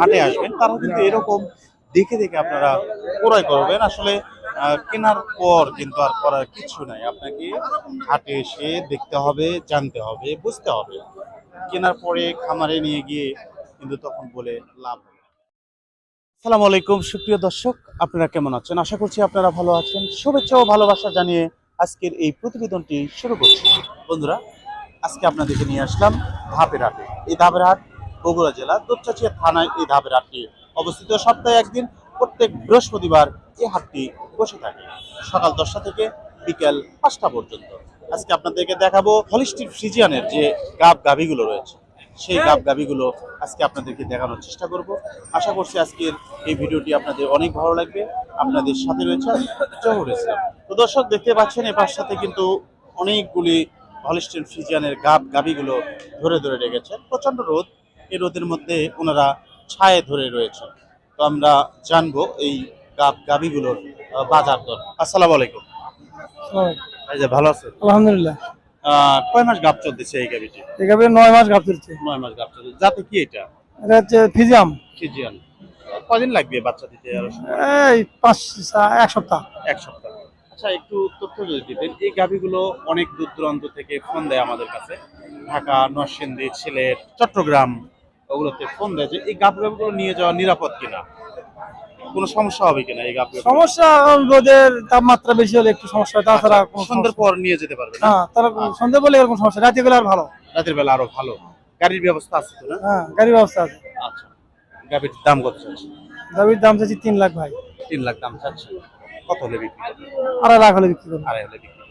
হাটে আসবেন তারা কিন্তু এরকম দেখে দেখে আপনারা ক্রয় করবেন। আসলে কেনার পর কিন্তু আর করার কিছু নাই। আপনাকে হাটে এসে দেখতে হবে, জানতে হবে, বুঝতে হবে। কেনার পরে খামারে নিয়ে গিয়ে কিন্তু তখন বলে লাভ না। আলাইকুম, সুপ্রিয় দর্শক, আপনারা কেমন আছেন? আশা করছি আপনারা ভালো আছেন। শুভেচ্ছা ও ভালোবাসা জানিয়ে আজকের এই প্রতিবেদনটি শুরু করছি। বন্ধুরা, আজকে আপনাদেরকে নিয়ে আসলাম ধাপের হাটে। এই ধাপের হাট বগুড়া জেলা দুপচাচিয়া থানায় এই ধাপের হাটটি অবস্থিত। সপ্তাহে একদিন, প্রত্যেক বৃহস্পতিবার এই হাটটি বসে থাকে। সকাল দশটা থেকে বিকেল পাঁচটা পর্যন্ত। আজকে আপনাদেরকে দেখাবো হলিস্টিক ফ্রিজিয়ানের যে গাব গাভিগুলো রয়েছে। সেই গাব গাভিগুলো আজকে আপনাদেরকে দেখানোর চেষ্টা করব। আশা করছি আজকের এই ভিডিওটি আপনাদের অনেক ভালো লাগবে। আপনাদের সাথে রয়েছে জহুর ইসলাম। তো দর্শক, দেখতে পাচ্ছেন এপার সাথে কিন্তু অনেকগুলি হলিস্টিন ফ্রিজিয়ানের গাব গাভিগুলো ধরে ধরে রেখেছেন প্রচণ্ড রোদ এই রোদের মধ্যে ওনারা ছায়ে ধরে রয়েছে তো আমরা জানব এই গাব গাভিগুলোর আহ, বাজার দর। আসসালামু আলাইকুম। ভাই যে ভালো আছেন? আলহামদুলিল্লাহ। কয় মাস গাব চলতেছে এই গাভিটি এখানে নয় মাস গাপ চলছে। নয় মাস গাব চলতেছে যাতে কি এটা? এটা হচ্ছে ফিজিয়াম। ফিজিয়ান কদিন লাগবে বাচ্চা দিতে? আরও এই পাঁচ এক সপ্তাহ। এক সপ্তাহ। আচ্ছা একটু তথ্য যদি দিতেন। এই গাভিগুলো অনেক দূর দূরান্ত থেকে ফোন দেয় আমাদের কাছে। ঢাকা নরসিংদী সিলেট চট্টগ্রাম। ওগুলোতে ফোন দেয় যে এই গাভ গাভিগুলো নিয়ে যাওয়া নিরাপদ কিনা? কোনো সমস্যা হবে কিনা এই গাভ সমস্যা রোদের তাপমাত্রা বেশি হলে একটু সমস্যা হয় তাছাড়া কোনো সন্ধ্যের পর নিয়ে যেতে পারবে না? হ্যাঁ তারা সন্ধ্যে বলে এরকম সমস্যা রাতে গেলে আর ভালো। রাতের বেলা আরও ভালো। গাড়ির ব্যবস্থা আছে তো না? হ্যাঁ গাড়ির ব্যবস্থা আছে। আচ্ছা গাভির দাম কত দাবির দাম চাচ্ছি তিন লাখ ভাই। তিন লাখ দাম চাচ্ছে। কত হলে বিক্রি আড়াই লাখ হলে বিক্রি করব। আড়াই হলে বিক্রি করবে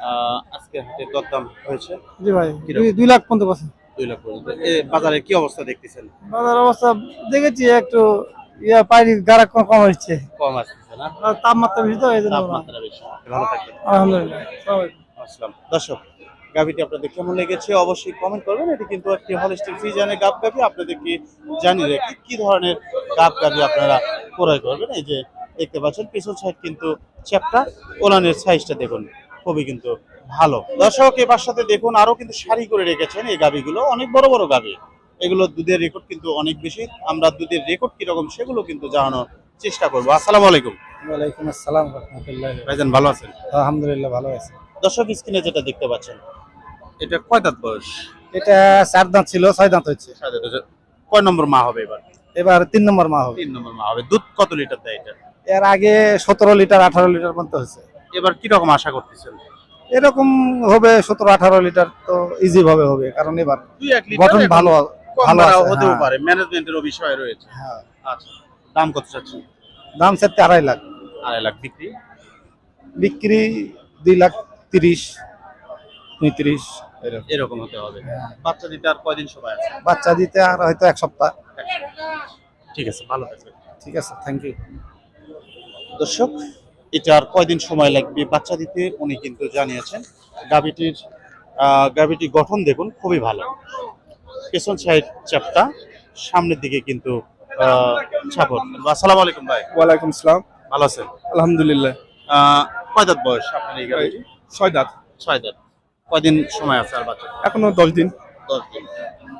আহ, আজকে হাটে দরদাম হয়েছে? জি ভাই? দুই- লাখ পর্যন্ত দুই লাখ পর্যন্ত। বাজারে কি অবস্থা দেখতেছেন? বাজার অবস্থা দেখেছি একটু ইয়া পাইরি গাড়া কম কম হচ্ছে। কম আসতেছে না? তাপমাত্রা বেশি তো এই জন্য তাপমাত্রা বেশি ভালো থাকবেন। আলহামদুলিল্লাহ আসসালাম। দর্শক গাভিটি আপনাদের কেমন লেগেছে অবশ্যই কমেন্ট করবেন। এটি কিন্তু একটি হলিস্টিক ফ্রিজানের গাব গাভি আপনাদেরকে জানিয়ে রাখি কি ধরনের গাব গাভি আপনারা ক্রয় করবেন? এই যে দেখতে পাচ্ছেন পিছন সাইড কিন্তু চ্যাপটা ওলানের সাইজটা দেখুন। খুবই কিন্তু ভালো। দর্শক এবার সাথে দেখুন আরও কিন্তু সারি করে রেখেছেন এই গাভিগুলো। অনেক বড় বড় গাভি। এগুলো দুধের রেকর্ড কিন্তু অনেক বেশি। আমরা দুধের রেকর্ড কীরকম সেগুলো কিন্তু জানানোর চেষ্টা করব। আসসালামু আলাইকুম। ওয়ালাইকুম আসসালাম রহমতুল্লাহ। ভাইজান ভালো আছেন? আলহামদুলিল্লাহ ভালো আছে। দর্শক স্ক্রিনে যেটা দেখতে পাচ্ছেন এটা কয় দাঁত বয়স? এটা চার দাঁত ছিল ছয় দাঁত হচ্ছে কয় নম্বর মা হবে এবার? এবার তিন নম্বর মা হবে। তিন নম্বর মা হবে। দুধ কত লিটার দেয় এটা? এর আগে সতেরো লিটার আঠারো লিটার পর্যন্ত হয়েছে। এবার কি রকম আশা করতেছেন? এরকম হবে সতেরো আঠারো লিটার তো ইজি ভাবে হবে কারণ এবার গঠন ভালো ভালো হতেও হ্যাঁ। পারে ম্যানেজমেন্টেরও বিষয় রয়েছে। হ্যাঁ। আচ্ছা দাম কত চাচ্ছেন? দাম সেতে আড়াই লাখ। আড়াই লাখ বিক্রি? বিক্রি দুই লাখ তিরিশ পঁয়ত্রিশ এরকম। হতে হবে। বাচ্চা দিতে আর কয়দিন সময় আছে? বাচ্চা দিতে আর হয়তো এক সপ্তাহ। ঠিক আছে ভালো থাকবেন। ঠিক আছে থ্যাংক ইউ দর্শক এটা আর কয়দিন সময় লাগবে বাচ্চা দিতে উনি কিন্তু জানিয়েছেন। গাভিটির আহ, গাভিটির গঠন দেখুন খুবই ভালো। পেছন সাইড চাপটা সামনের দিকে কিন্তু ছাপর আসসালামু আলাইকুম ভাই। ওয়ালাইকুম আসসালাম ভালো আছেন? আলহামদুলিল্লাহ। কয় দাঁত বয়স আপনার এই গাভিটি? ছয় দাঁত। ছয় দাঁত। কয়দিন সময় আছে আর বাচ্চা এখনও দশ দিন। দশ দিন।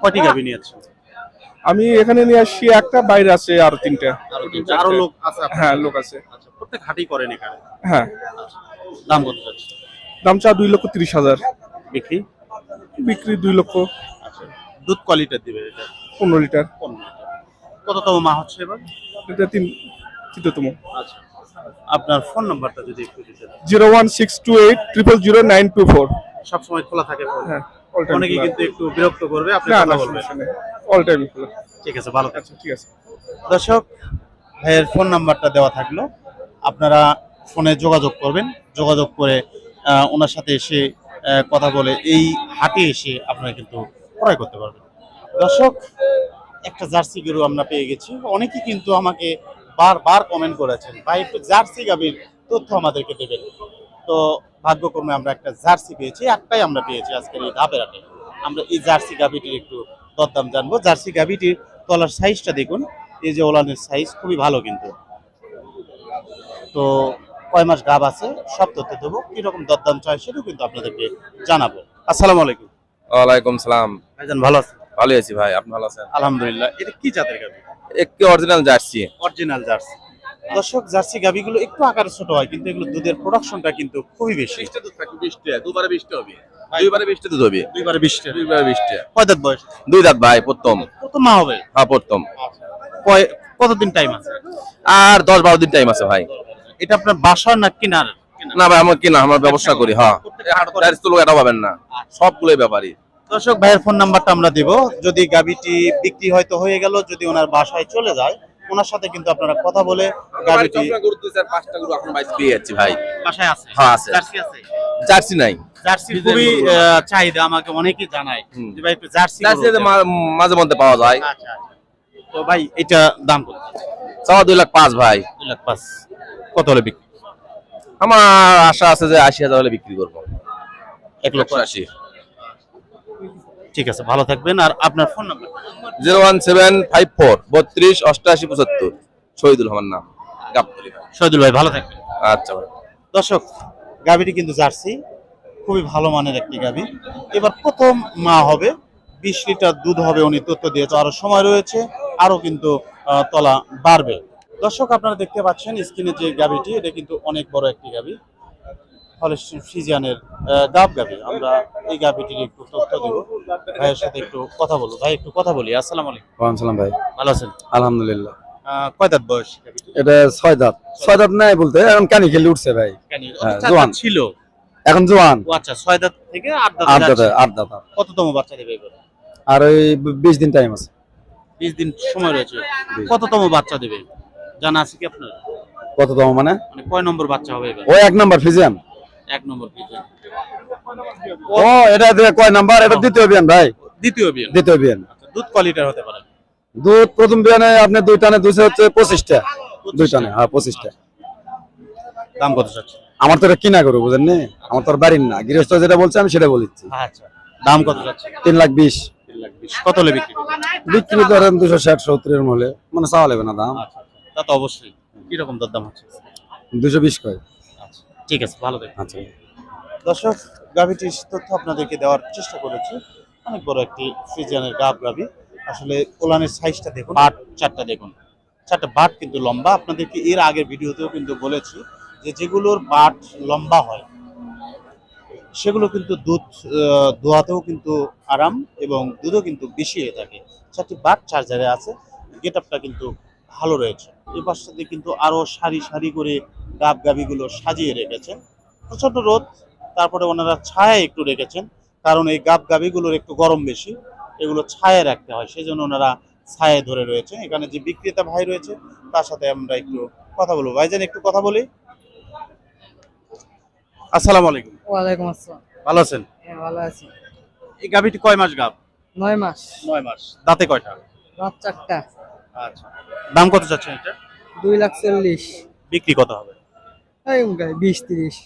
কয়টি গাভি নিয়েছেন? আমি এখানে নিয়ে আসছি একটা বাইরে আছে আর তিনটা। আরও তিনটা আরও লোক আছে হ্যাঁ লোক আছে। আচ্ছা। প্রত্যেক হাটেই করেন এখানে? হ্যাঁ। দাম কত যাচ্ছে? দাম চা দুই লক্ষ তিরিশ হাজার। বিক্রি? বিক্রি দুই লক্ষ। আচ্ছা দুধ কোয়ালিটি দিবে এটা? পনেরো লিটার। পনেরো লিটার। কততম মা হচ্ছে এবার? এটা তিন তৃতীয়তম। আচ্ছা আপনার ফোন নাম্বারটা যদি একটু দিতেন। Zero one six two eight triple zero nine two four. সবসময় খোলা থাকে ফোন। হ্যাঁ অনেকে কিন্তু একটু বিরক্ত করবে আপনি কথা বলবেন অল টাইম খোলা। ঠিক আছে ভালো আচ্ছা ঠিক আছে। দর্শক ভাইয়ের ফোন নাম্বারটা দেওয়া থাকল। আপনারা ফোনে যোগাযোগ করবেন, যোগাযোগ করে ওনার সাথে এসে কথা বলে এই হাটে এসে আপনারা কিন্তু ক্রয় করতে পারবেন। দর্শক, একটা জার্সি গরু আমরা পেয়ে গেছি। অনেকেই কিন্তু আমাকে বারবার কমেন্ট করেছেন, ভাই, একটু জার্সি গাবির তথ্য আমাদেরকে দেবেন। তো ভাগ্যক্রমে আমরা একটা জার্সি পেয়েছি, একটাই আমরা পেয়েছি আজকের এই ধাপের হাটে। আমরা এই জার্সি গাবিটির একটু দরদাম জানব। জার্সি গাবিটির তলার সাইজটা দেখুন, এই যে ওলানের সাইজ খুবই ভালো কিন্তু। তো কয় মাস গাব আছে? সব তথ্য দেবো। কীরকম দরদাম চাই সেটাও কিন্তু আপনাদেরকে জানাব। আসসালামু আলাইকুম। ওয়ালাইকুম সালাম। ভাইজান ভালো আছেন? ভালো আছি ভাই আপনি ভালো আছেন? আলহামদুলিল্লাহ। এটা কি জাতের গাভি একটি অরিজিনাল জার্সি। Original jersey. দর্শক জার্সি গাভিগুলো একটু আকারে ছোট হয় কিন্তু এগুলো দুধের প্রোডাকশনটা কিন্তু খুবই বেশি। দুধ থাকবে বিশটা। দুবারে বিশটা হবে। দুইবারে বিশটা দুধ হবে। দুইবারে বিশটা। দুইবারে বিশটা। কয় দাঁত বয়স? দুই দাঁত ভাই প্রথম। কত মা হবে? হ্যাঁ প্রথম। কয় কতদিন টাইম আছে? আর দশ বারো দিন টাইম আছে ভাই। এটা আপনার বাসার না কিনার। না ভাই আমার কিনা আমার ব্যবসা করি হ্যাঁ। এটা পাবেন না। সবগুলোই ব্যাপারই দর্শক ভাইয়ের ফোন নাম্বারটা আমরা দিব। যদি গাবিটি বিক্রি হয়তো হয়ে গেল যদি ওনার বাসায় চলে যায় ওনার সাথে কিন্তু আপনারা কথা বলে গাবিটি গরু দুই চার পাঁচটা গরু এখন বাইশ পেয়ে যাচ্ছি ভাই। বাসায় আছে? হ্যাঁ, আছে। জার্সি আছে? জার্সি নাই। জার্সি খুবই চাহিদা আমাকে অনেকেই জানায় যে ভাই জার্সি জার্সি মাঝে মধ্যে পাওয়া যায়। আচ্ছা আচ্ছা। তো ভাই এটা দাম কত? চাওয়া দুই লাখ পাঁচ ভাই। দুই লাখ পাঁচ। কত হলে বিক্রি? আমার আশা আছে যে আশি হাজার হলে বিক্রি করব। এক লক্ষ আশি। ঠিক আছে ভালো থাকবেন। আর আপনার phone number? Zero one seven five four বত্রিশ অষ্টআশি পঁচাত্তর। শহীদুল আমার নাম গাবতলি শহীদুল ভাই ভালো থাকবেন। আচ্ছা ভাই। দর্শক গাভীটি কিন্তু জার্সি। খুবই ভালো মানের একটি গাভী। এবার প্রথম মা হবে। বিশ লিটার দুধ হবে উনি তথ্য দিয়েছে। আরও সময় রয়েছে। আরও কিন্তু তলা বাড়বে। দর্শক আপনারা দেখতে পাচ্ছেন স্ক্রিনে যে গাভীটি এটা কিন্তু অনেক বড় একটি গাব গাভী। আমরা এই একটু তথ্য দেব। ভাইয়ের সাথে একটু কথা বলব। ভাই একটু কথা বলি। আসসালামু আলাইকুম। ভাই। ভালো আছেন? আলহামদুলিল্লাহ। আহ, কয় দাঁত বয়স এটা ছয় দাঁত। ছয় দাঁত নাই বলতে এখন কানি খেলে উঠছে ভাই? হ্যাঁ, জোয়ান। ছিল। এখন জোয়ান। আচ্ছা ছয় দাঁত থেকে আট দাঁত আট দাঁত আট দাঁত। কততম বাচ্চা দেবে এবার? আর ওই বিশ দিন টাইম আছে। বিশ দিন সময় রয়েছে। কততম বাচ্চা দেবে? জানা আছে কি আপনার? কত দাম মানে? মানে কয় নম্বর বাচ্চা হবে এবার? ও এক নাম্বার ফিজিয়ান? এক নম্বর পিজন ও এটা দিয়ে কয় নাম্বার? এটা দ্বিতীয় বিয়ান ভাই। দ্বিতীয় বিয়ন। দ্বিতীয় বিয়ান। দুধ কোয়ালিটার হতে পারে? দুধ প্রথম বিয়ানে আপনি দুই টানে দুইশো হচ্ছে পঁচিশটা। দুই টানে হ্যাঁ পঁচিশটা। দাম কত চাচ্ছে আমার তো এটা কিনা করব বুঝেন নি? আমার তো আর বাড়ির না। গৃহস্থ যেটা বলছে আমি সেটা বলেছি আচ্ছা দাম কত চাচ্ছে তিন লাখ বিশ। কত হলে বিক্রি করবে? বিক্রি করেন দুশো ষাট সত্তরের মূল্যে মানে চাওয়া লাগবে না দাম। আচ্ছা আচ্ছা। তা তো অবশ্যই। কীরকম দরদাম হচ্ছে? দুশো বিশ কয়। আচ্ছা ঠিক আছে ভালো দেখুন। আচ্ছা। দর্শক গাভিটির তথ্য আপনাদেরকে দেওয়ার চেষ্টা করেছি। অনেক বড় একটি ফ্রিজিয়ানের গাব গাভি। আসলে কোলানের সাইজটা দেখুন। বাট চারটা দেখুন। চারটা বাট কিন্তু লম্বা। আপনাদেরকে এর আগের ভিডিওতেও কিন্তু বলেছি যে যেগুলোর বাট লম্বা হয় সেগুলো কিন্তু দুধ দোয়াতেও কিন্তু আরাম এবং দুধও কিন্তু বেশি হয়ে থাকে। চারটি বাট চার্জারে আছে গেট আপটা কিন্তু ভালো রয়েছে। এই পাশটাতে কিন্তু আরও সারি সারি করে গাব গাবিগুলো সাজিয়ে রেখেছেন প্রচণ্ড রোদ, তারপরে ওনারা ছায়া একটু রেখেছেন, কারণ এই গাব গাবিগুলোর একটু গরম বেশি, এগুলো ছায়া রাখতে হয় সেই জন্য ওনারা ছায়া ধরে রয়েছে এখানে যে বিক্রেতা ভাই রয়েছে, তার সাথে আমরা একটু কথা বলব। ভাইজান, একটু কথা বলি। আসসালামু আলাইকুম। ওয়ালাইকুম আসসালাম। ভালো আছেন? হ্যাঁ ভালো আছি। এই গাবিটি কয় মাস গাব? নয় মাস। নয় মাস। দাঁতে কয়টা? রাত চারটা। আচ্ছা। দাম কত চাচ্ছেন এটা? দুই লাখ চল্লিশ। বিক্রি কত হবে? এই বিশ তিরিশ।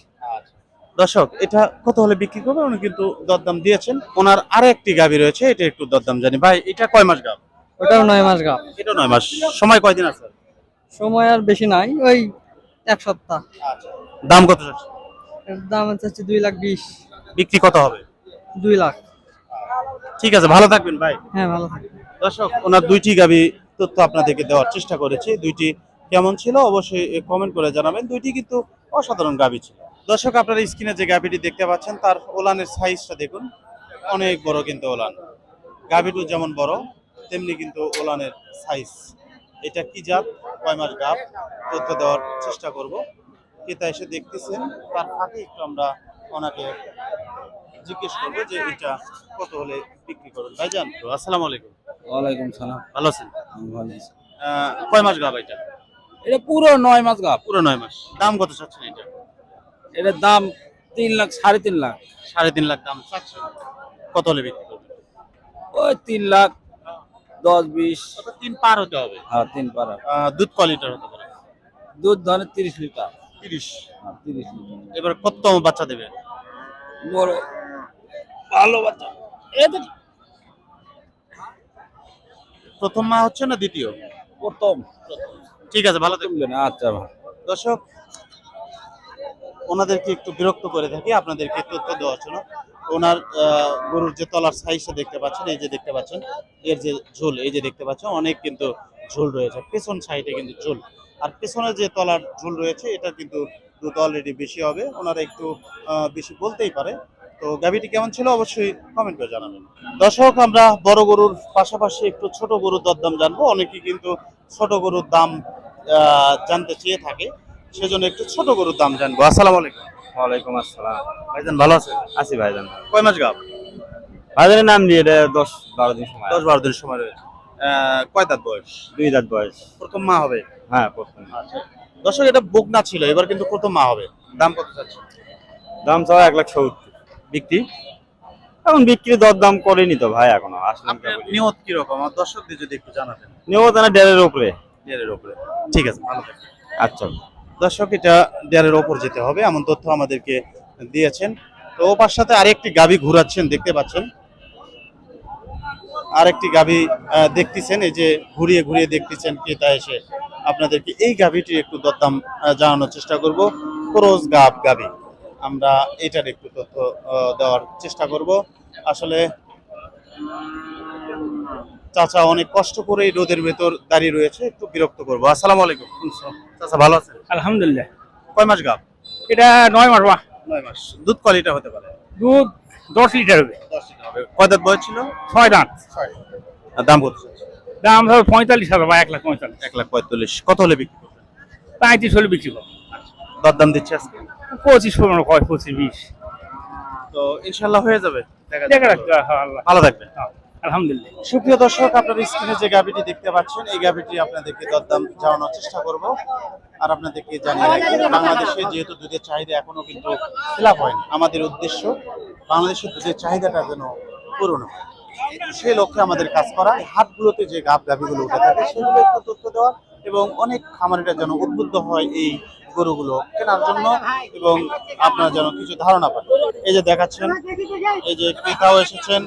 দর্শক এটা কত হলে বিক্রি করবে? উনি কিন্তু দরদাম দিয়েছেন। ওনার আরও একটি গাবি রয়েছে এটা একটু দরদাম জানি। ভাই এটা কয় মাস গাব? ওটাও নয় মাস গা এটা নয় মাস। সময় কয়দিন আছে? সময় আর বেশি নাই ওই এক সপ্তাহ। দাম কত যাচ্ছে এর দাম হচ্ছে দুই লাখ বিশ। বিক্রি কত হবে? দুই লাখ। ঠিক আছে ভালো থাকবেন ভাই। হ্যাঁ ভালো থাকবে দর্শক ওনার দুইটি গাবি তথ্য আপনাদেরকে দেওয়ার চেষ্টা করেছি। দুইটি কেমন ছিল অবশ্যই কমেন্ট করে জানাবেন। দুইটি কিন্তু অসাধারণ গাবি ছিল। দর্শক আপনারা স্ক্রিনে যে গাবিটি দেখতে পাচ্ছেন তার ওলানের সাইজটা দেখুন। অনেক বড় কিন্তু ওলান। গাবিটু যেমন বড় তেমনি কিন্তু ওলানের সাইজ এটা কি জাত? কয় মাস গাব? তথ্য দেওয়ার চেষ্টা করব। ক্রেতা এসে দেখতেছেন তার ফাঁকে একটু আমরা ওনাকে জিজ্ঞেস করব যে এটা কত হলে বিক্রি করবেন। ভাইজান তো আসসালামু আলাইকুম। ওয়ালাইকুম সালাম। ভালো আছেন? আমি ভালো আছি। কয় মাস গাব এটা? এটা পুরো নয় মাস গাপ পুরো নয় মাস। দাম কত চাচ্ছেন এটা? এটার দাম তিন লাখ সাড়ে তিন লাখ। সাড়ে তিন লাখ দাম চাচ্ছেন। কত হলে বিক্রি করবেন? ওই তিন লাখ দশ বিশ। তিন পার হতে হবে। হ্যাঁ তিন পারা দুধ কোয়ালিটির হতে পারে? দুধ ধরে তিরিশ লিটার। তিরিশ। হ্যাঁ তিরিশ এবার কততম বাচ্চা দেবে? বড় ভালো বাচ্চা। প্রথম মা হচ্ছে না দ্বিতীয়? প্রথম। ঠিক আছে ভালো থাকবেন। আচ্ছা দর্শক ওনাদেরকে একটু বিরক্ত করে থাকি আপনাদেরকে তথ্য দেওয়ার জন্য। ওনার আহ, গরুর যে তলার সাইজটা দেখতে পাচ্ছেন এই যে দেখতে পাচ্ছেন এর যে ঝোল এই যে দেখতে পাচ্ছেন অনেক কিন্তু ঝোল রয়েছে। পেছন সাইডে কিন্তু ঝোল। আর পেছনে যে তলার ঝুল রয়েছে এটা কিন্তু দুধ অলরেডি বেশি হবে। ওনারা একটু বেশি বলতেই পারে। তো গাভিটি কেমন ছিল অবশ্যই কমেন্ট করে জানাবেন। দর্শক আমরা বড় গরুর পাশাপাশি একটু ছোট গরুর দরদাম জানব। অনেকেই কিন্তু ছোট গরুর দাম জানতে চেয়ে থাকে। সেজন্য একটু ছোট গরুর দাম জানব। আসসালামু আলাইকুম। ওয়ালাইকুম আসসালাম। ভাইজান ভালো আছেন আছি ভাইজান। কয় মাস গাব? ভাইজানের নাম দিয়ে এটা দশ বারো দিন সময় দশ বারো দিন সময় রয়েছে। কয় দাঁত বয়স? দুই দাঁত বয়স। প্রথম মা হবে। হ্যাঁ প্রথম দর্শক এটা বকনা ছিল এবার কিন্তু প্রথম মা হবে। দাম কত চাচ্ছে দাম চাওয়া এক লাখ সত্তর। বিক্রি? এখন বিক্রি দর দাম করেনি তো ভাই এখনও আসলাম নিয়ত কীরকম? আর দর্শকদের যদি একটু জানাতেন। নেব তাহলে দেড়ের উপরে। দেড়ের উপরে। ঠিক আছে ভালো আচ্ছা। দর্শক এটা দেড়ের ওপর যেতে হবে এমন তথ্য আমাদেরকে দিয়েছেন। তো ওপার সাথে আরেকটি গাবি ঘুরাচ্ছেন দেখতে পাচ্ছেন। আরেকটি গাবি দেখতেছেন এই যে ঘুরিয়ে ঘুরিয়ে দেখতেছেন ক্রেতা এসে। আপনাদেরকে এই গাভিটির একটু দরদাম জানানোর চেষ্টা করব। ক্রোজ গাব গাবি আমরা এটার একটু তথ্য দেওয়ার চেষ্টা করব। আসলে চাচা অনেক কষ্ট করে এই রোদের ভেতর দাঁড়িয়ে রয়েছে একটু বিরক্ত করব। আসসালামু আলাইকুম। চাচা ভালো আছেন? আলহামদুলিল্লাহ। কয় মাস গাব এটা নয় মাস বা নয় মাস। দুধ কোয়ালিটা হতে পারে? দুধ দশ লিটার হবে। দশ লিটার হবে। কয় দাঁত বয়স ছিল? ছয় দাঁত। আর দাম কত দাম হবে পঁয়তাল্লিশ হাজার বা এক লাখ পঁয়তাল্লিশ। এক লাখ পঁয়তাল্লিশ। কত হলে বিক্রি করবেন? পঁয়ত্রিশ হলে বিক্রি করব। দর দাম দিচ্ছে আজকে? পঁচিশ পনেরো কয় পঁচিশ বিশ। তো ইনশাল্লাহ হয়ে যাবে। দেখা রাখতে ভালো থাকবেন। হ্যাঁ, আলহামদুলিল্লাহ। সুপ্রিয় দর্শক আপনার স্ক্রিনে যে গাভিটি দেখতে পাচ্ছেন এই গাভিটি আপনাদেরকে দরদাম জানানোর চেষ্টা করব। আর আপনাদেরকে জানিয়ে রাখি বাংলাদেশে যেহেতু দুধের চাহিদা এখনও কিন্তু ফিলাপ হয়নি আমাদের উদ্দেশ্য বাংলাদেশের দুধের চাহিদাটা যেন পূরণ হয়। সেই লক্ষ্যে আমাদের কাজ করা। হাটগুলোতে যে গাভ গাভিগুলো উঠে থাকে, সেগুলো একটু তথ্য দেওয়া এবং অনেক খামারিরা যেন উদ্বুদ্ধ হয় এই গরুগুলো কেনার জন্য এবং আপনারা যেন কিছু ধারণা পান। এই যে দেখাচ্ছেন, এই যে ক্রেতাও এসেছেন,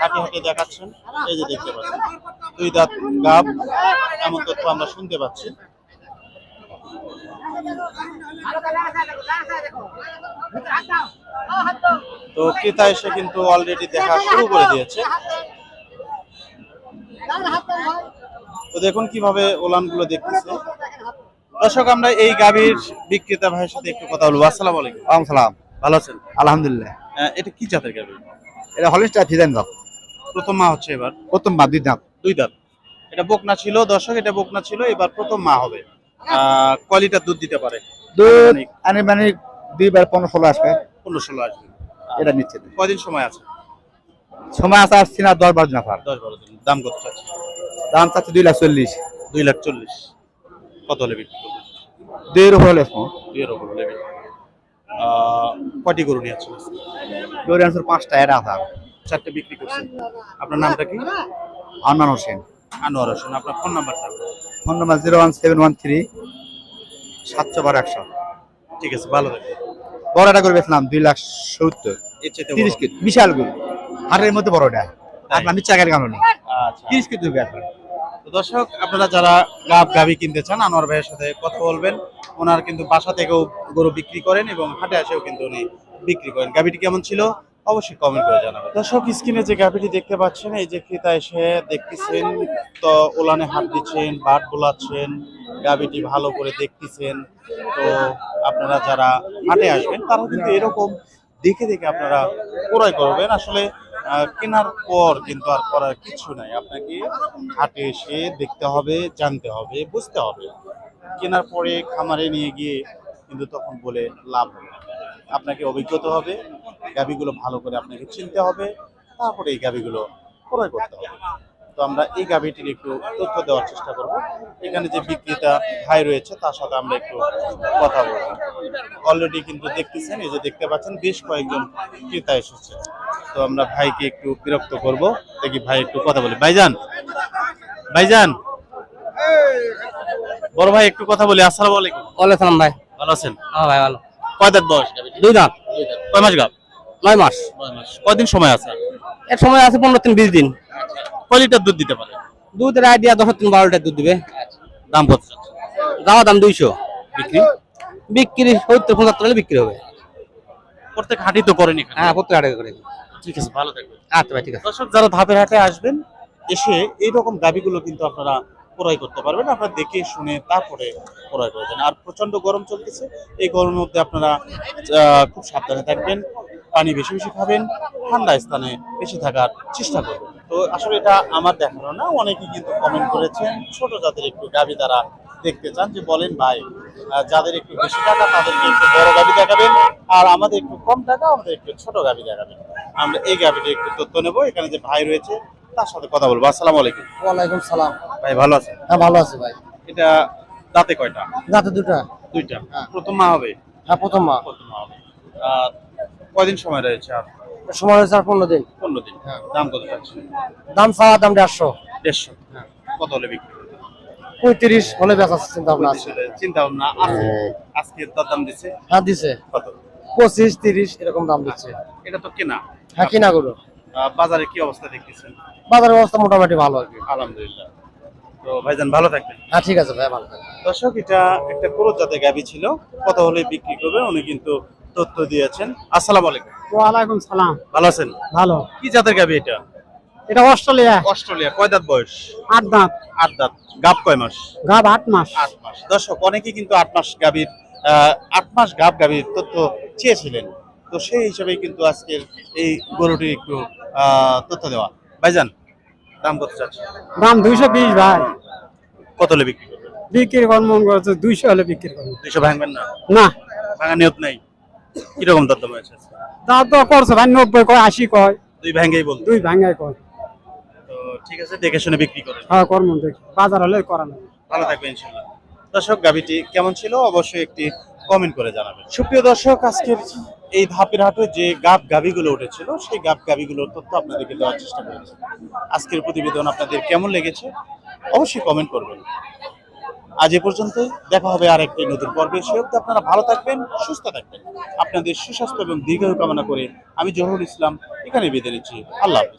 হাঁটি হাঁটি দেখাচ্ছেন, এই যে দেখতে পাচ্ছেন। দুই দাঁত গাব, এমন তথ্য আমরা শুনতে পাচ্ছি। তো ক্রেতা এসে কিন্তু অলরেডি দেখা শুরু করে দিয়েছে। তো দেখুন কীভাবে ওলানগুলো দেখতেছে। দর্শক আমরা এই গাভীর বিক্রেতা ভাইয়ের সাথে একটু কথা বলব। আসসালামু আলাইকুম। সালাম। ভালো আছেন? আলহামদুলিল্লাহ। আহ, এটা কি জাতের গাভী? এটা হলিস্টার ফিজান দাম প্রথম মা হচ্ছে এবার? প্রথম বা দুই দাম দুই দাঁত। এটা বকনা ছিল দর্শক এটা বকনা ছিল এবার প্রথম মা হবে। আহ, কয় লিটার দুধ দিতে পারে? দুধ আনুমানিক দুইবার পনেরো ষোলো আসবে। পনেরো ষোলো আসবে। এটা নিচ্ছে কয়দিন সময় আছে? সময় আছে আসছি না দশ বারো দিন আসার। দশ বারো দিন। দাম কত চাচ্ছে দাম চাচ্ছে দুই লাখ চল্লিশ। দুই লাখ চল্লিশ। কত হলে বিক্রি করবে দুইয়ের উপর হলে দুইয়ের ওপর হলে করবে। গরু নিয়ে আসছিল দৌড়ে আনসার পাঁচটা এটা আসার চারটে বিক্রি করছেন। আপনার নামটা কি? আন্নান হোসেন। আনোয়ার হোসেন। আপনার ফোন নাম্বারটা phone number zero one seven one three সাতশো বারো একশো। ঠিক আছে ভালো থাকবেন। বড়টা করে বেছিলাম দুই লাখ সত্তর। তিরিশ কেজি বিশাল গরু হাটের মধ্যে বড়টা। আপনার চাকের আগের কারণে তিরিশ কেজি বেছলাম আপনার। দর্শক আপনারা যারা গাব গাবি কিনতে চান আনোয়ার ভাইয়ের সাথে কথা বলবেন। ওনার কিন্তু বাসা থেকেও গরু বিক্রি করেন এবং হাটে আসেও কিন্তু উনি বিক্রি করেন। গাবিটি কেমন ছিল? অবশ্যই কমেন্ট করে জানাবেন। দর্শক, স্ক্রিনে যে গাবিটি দেখতে পাচ্ছেন, এই যে ক্রেতা এসে দেখতেছেন, তো ওলানে হাত দিচ্ছেন, বাট বোলাচ্ছেন গাবিটি ভালো করে দেখতেছেন। তো আপনারা যারা হাটে আসবেন তারা কিন্তু এরকম দেখে দেখে আপনারা ক্রয় করবেন। আসলে কেনার পর কিন্তু আর করার কিছু নাই। আপনাকে হাটে এসে দেখতে হবে, জানতে হবে, বুঝতে হবে। কেনার পরে খামারে নিয়ে গিয়ে কিন্তু তখন বলে লাভ হবে আপনাকে অভিজ্ঞতা হবে গাভিগুলো ভালো করে আপনাকে চিনতে হবে তারপরে এই গাভিগুলো ক্রয় করতে হবে। তো আমরা এই গাভিটির একটু তথ্য দেওয়ার চেষ্টা করব। এখানে যে বিক্রেতা ভাই রয়েছে তার সাথে আমরা একটু কথা বলব। অলরেডি কিন্তু দেখতেছেন এই যে দেখতে পাচ্ছেন বেশ কয়েকজন ক্রেতা এসেছে। তো আমরা ভাইকে একটু বিরক্ত করব দেখি ভাই একটু কথা বলি। ভাইজান! ভাইজান! বড় ভাই একটু কথা বলি। আসসালামু আলাইকুম। ওয়ালাইকুম ভাই। ভালো আছেন? হ্যাঁ ভাই ভালো। কয় দাঁত বয়স? দুই দাঁত। কয় মাস গাব? নয় মাস। কয়দিন সময় আছে? এর সময় আছে পনেরো দিন বিশ দিন। কয় লিটার দুধ দিতে পারে? দুধের আইডিয়া দশ তিন বারো লিটার দুধ দিবে। দাম কত? দাওয়া দাম দুইশো। বিক্রি? বিক্রি সত্তর পঁচাত্তর হলে বিক্রি হবে। প্রত্যেক হাটই তো করেনি হ্যাঁ প্রত্যেক হাটে করে ঠিক আছে ভালো থাকবেন। আচ্ছা ভাই ঠিক আছে। দর্শক যারা ধাপের হাটে আসবেন এসে এইরকম দাবিগুলো কিন্তু আপনারা ক্রয় করতে পারবেন। আপনারা দেখে শুনে তারপরে ক্রয় করবেন। আর প্রচণ্ড গরম চলতেছে। এই গরমের মধ্যে আপনারা খুব সাবধানে থাকবেন। পানি বেশি বেশি খাবেন ঠান্ডা স্থানে বেশি থাকার চেষ্টা করবেন। তো আসলে এটা আমার দেখানো না অনেকেই কিন্তু কমেন্ট করেছেন ছোট জাতের একটু গাবি তারা দেখতে চান যে বলেন ভাই যাদের একটু বেশি টাকা তাদেরকে একটু বড় গাবি দেখাবেন আর আমাদের একটু কম টাকা আমাদের একটু ছোট গাবি দেখাবেন। আমরা এই গাবিটা একটু তথ্য নেব এখানে যে ভাই রয়েছে তার সাথে কথা বলব। আসসালামু আলাইকুম। ওয়ালাইকুম সালাম। ভাই ভালো আছেন? হ্যাঁ ভালো আছি ভাই। এটা দাঁতে কয়টা? দাঁতে দুটা দুইটা। প্রথম মা হবে? হ্যাঁ প্রথম মা। প্রথম মা হবে। আর কয়দিন সময় রয়েছে আর সময় হয়েছে আর পনেরো দিন। পনেরো দিন দাম কত যাচ্ছে দাম চাওয়া দাম দেড়শো। দেড়শো কত হলে বিক্রি পঁয়ত্রিশ হলে বেচা চিন্তা ভাবনা আছে। চিন্তা ভাবনা আজকে তার দাম দিচ্ছে? হ্যাঁ দিছে। কত? পঁচিশ তিরিশ এরকম দাম দিচ্ছে। এটা তো কেনা। হ্যাঁ কিনা আহ, বাজারে কি অবস্থা দেখতেছেন? বাজারের অবস্থা মোটামুটি ভালো আর কি। আলহামদুলিল্লাহ। তো ভাইজান ভালো থাকবেন। হ্যাঁ ঠিক আছে ভাই ভালো থাকবেন। দর্শক এটা একটা পুরো জাতের গাবি ছিল। কত হলে বিক্রি করবে উনি কিন্তু তথ্য দিয়েছেন। আসসালামু আলাইকুম। ওয়ালাইকুম সালাম। ভালো আছেন? ভালো। কি জাতের গাবি এটা? এটা অস্ট্রেলিয়া। অস্ট্রেলিয়া। কয় দাঁত বয়স? আট দাঁত। আট দাঁত। গাব কয় মাস? গাব আট মাস। আট মাস। দর্শক অনেকে কিন্তু আট মাস আহ, আট মাস গাব গাভীর তথ্য চেয়েছিলেন। তো সেই হিসাবে কিন্তু আজকের এই গরুটি একটু আহ, তথ্য দেওয়া। ভাইজান দাম কত চাচ্ছে দাম দুইশো বিশ ভাই। কত হলে বিক্রি করবেন? বিক্রি কর করছে দুইশো হলে বিক্রি করব দুইশো ভাঙবেন না? না। ভাঙা নিয়ত নাই? কীরকম দরদাম হয়েছে? তা তো করছে ভাই নব্বই কয় আশি কয়। দুই ভাঙ্গেই বলতো। দুই ভাঙ্গায় কয়। তো ঠিক আছে দেখে শুনে বিক্রি করেন। হ্যাঁ কর্ম দেখি। বাজার হলে করা ভালো থাকবে ইনশাল্লাহ। দর্শক গাবিটি কেমন ছিল? অবশ্যই একটি কমেন্ট করে জানাবেন। সুপ্রিয় দর্শক আজকের এই ধাপের হাটে যে গাব গাবিগুলো উঠেছিল সেই গাব গাবিগুলোর তথ্য আপনাদেরকে দেওয়ার চেষ্টা করেছি আজকের প্রতিবেদন আপনাদের কেমন লেগেছে অবশ্যই কমেন্ট করবেন। আজ এ পর্যন্ত দেখা হবে আর একটি নতুন পর্বে সে অব্দি আপনারা ভালো থাকবেন, সুস্থ থাকবেন। আপনাদের সুস্বাস্থ্য এবং দীর্ঘায়ু কামনা করে আমি জহরুল ইসলাম এখানে বিদায় নিচ্ছি। আল্লাহ হাফিজ।